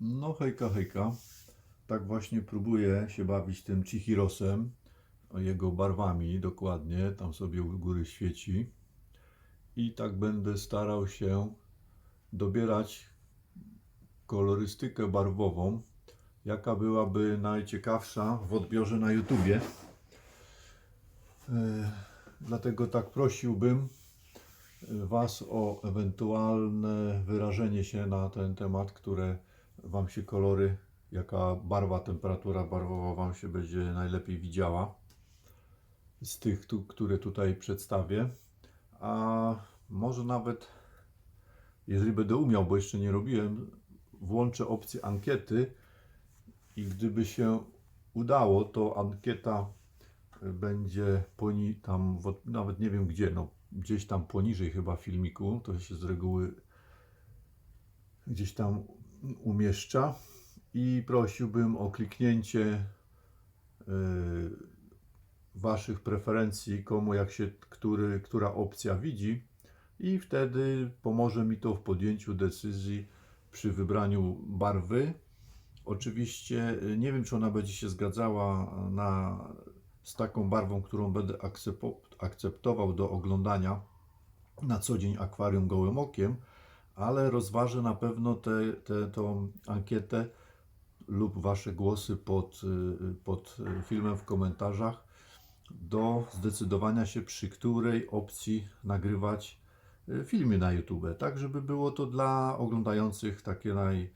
No hejka, hejka. Tak właśnie próbuję się bawić tym Chihirosem, jego barwami dokładnie, tam sobie u góry świeci. I tak będę starał się dobierać kolorystykę barwową, jaka byłaby najciekawsza w odbiorze na YouTubie. E, Dlatego tak prosiłbym Was o ewentualne wyrażenie się na ten temat, które Wam się kolory, jaka barwa, temperatura barwowa Wam się będzie najlepiej widziała z tych, tu, które tutaj przedstawię. A może nawet, jeżeli będę umiał, bo jeszcze nie robiłem, włączę opcję ankiety i gdyby się udało, to ankieta będzie poni tam, nawet nie wiem gdzie, no gdzieś tam poniżej chyba filmiku, to się z reguły gdzieś tam umieszcza i prosiłbym o kliknięcie y, Waszych preferencji, komu jak się, który, która opcja widzi i wtedy pomoże mi to w podjęciu decyzji przy wybraniu barwy. Oczywiście y, nie wiem, czy ona będzie się zgadzała na, z taką barwą, którą będę akceptował do oglądania na co dzień akwarium gołym okiem, ale rozważę na pewno tę te, tą ankietę lub Wasze głosy pod, y, pod y, filmem w komentarzach do zdecydowania się, przy której opcji nagrywać y, filmy na YouTube, tak żeby było to dla oglądających takie naj,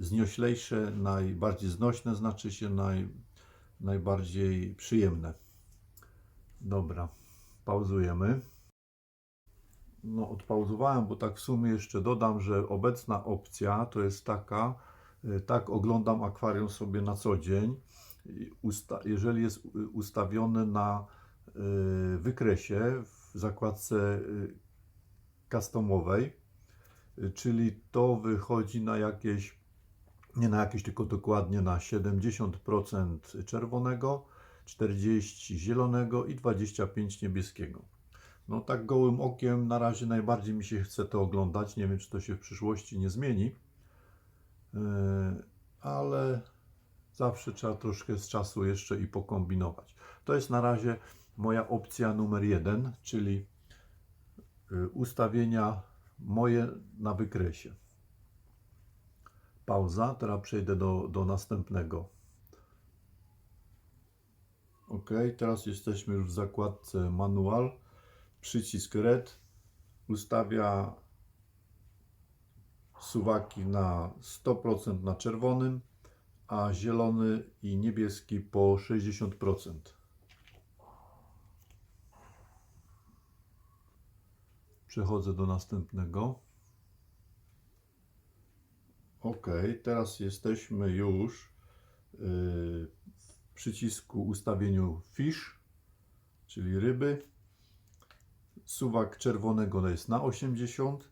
znioślejsze, najbardziej znośne, znaczy się naj, najbardziej przyjemne. Dobra, pauzujemy. No, odpauzowałem, bo tak w sumie jeszcze dodam, że obecna opcja to jest taka, y, tak oglądam akwarium sobie na co dzień. Jeżeli jest ustawione na y, wykresie w zakładce y, customowej, czyli to wychodzi na jakieś, nie na jakieś, tylko dokładnie na 70% czerwonego, 40 zielonego i 25 niebieskiego. No tak gołym okiem na razie najbardziej mi się chce to oglądać. Nie wiem, czy to się w przyszłości nie zmieni. Yy, Ale zawsze trzeba troszkę z czasu jeszcze i pokombinować. To jest na razie moja opcja numer jeden, czyli yy, ustawienia moje na wykresie. Pauza. Teraz przejdę do, do następnego. OK, teraz jesteśmy już w zakładce manual. Przycisk red ustawia suwaki na 100% na czerwonym, a zielony i niebieski po 60%. Przechodzę do następnego. OK, teraz jesteśmy już yy, w przycisku ustawieniu fish, czyli ryby. Suwak czerwonego jest na 80,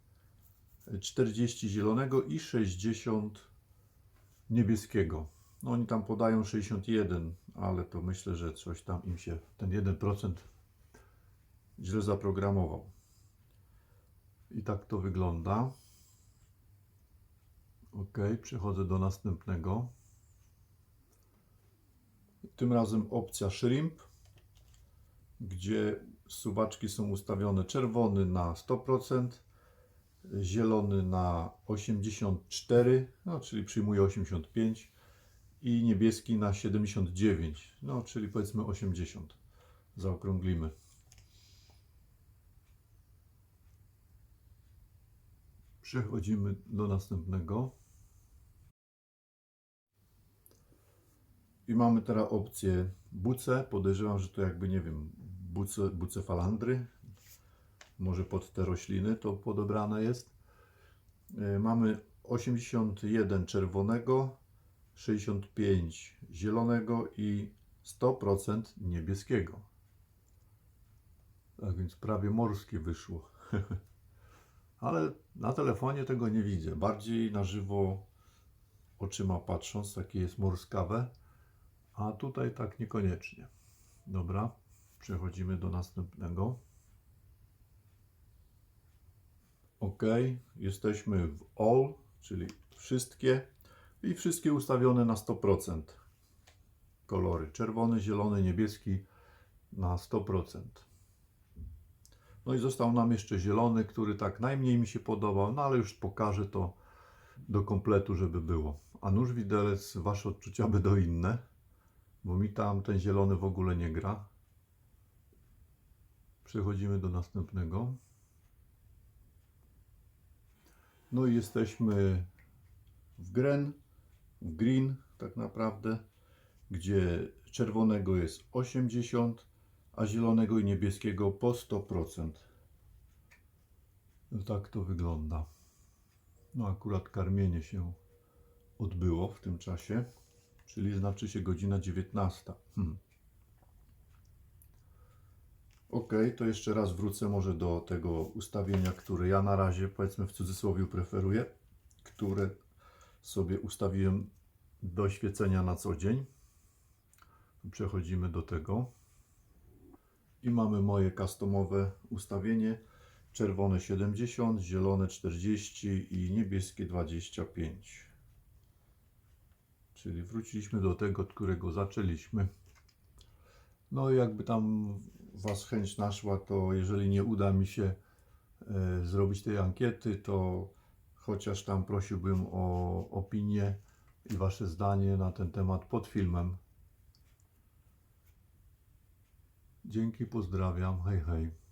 40 zielonego i 60 niebieskiego. No oni tam podają 61, ale to myślę, że coś tam im się ten 1% źle zaprogramował. I tak to wygląda. Ok, przechodzę do następnego. Tym razem opcja shrimp, gdzie suwaczki są ustawione czerwony na 100%, zielony na 84, no, czyli przyjmuje 85 i niebieski na 79, no, czyli powiedzmy 80. Zaokrąglimy. Przechodzimy do następnego. I mamy teraz opcję buce. Podejrzewam, że to jakby, nie wiem, buce, buce falandry. Może pod te rośliny to podobrane jest. E, Mamy 81 czerwonego, 65 zielonego i 100% niebieskiego. Tak więc prawie morskie wyszło. Ale na telefonie tego nie widzę. Bardziej na żywo oczyma patrząc, takie jest morskawe. A tutaj tak niekoniecznie. Dobra, przechodzimy do następnego. OK, jesteśmy w All, czyli wszystkie i wszystkie ustawione na 100% kolory. Czerwony, zielony, niebieski na 100%. No i został nam jeszcze zielony, który tak najmniej mi się podobał, no ale już pokażę to do kompletu, żeby było. A nóż widelec, wasze odczucia będą inne, bo mi tam ten zielony w ogóle nie gra. Przechodzimy do następnego. No i jesteśmy w green, w green tak naprawdę, gdzie czerwonego jest 80, a zielonego i niebieskiego po 100%. No tak to wygląda. No akurat karmienie się odbyło w tym czasie, czyli znaczy się godzina 19. Hmm. Ok, to jeszcze raz wrócę może do tego ustawienia, które ja na razie powiedzmy w cudzysłowie preferuję, które sobie ustawiłem do świecenia na co dzień. Przechodzimy do tego i mamy moje customowe ustawienie czerwone 70, zielone 40 i niebieskie 25. Czyli wróciliśmy do tego, od którego zaczęliśmy. No i jakby tam Was chęć naszła, to jeżeli nie uda mi się e, zrobić tej ankiety, to chociaż tam prosiłbym o opinię i Wasze zdanie na ten temat pod filmem. Dzięki, pozdrawiam, hej hej.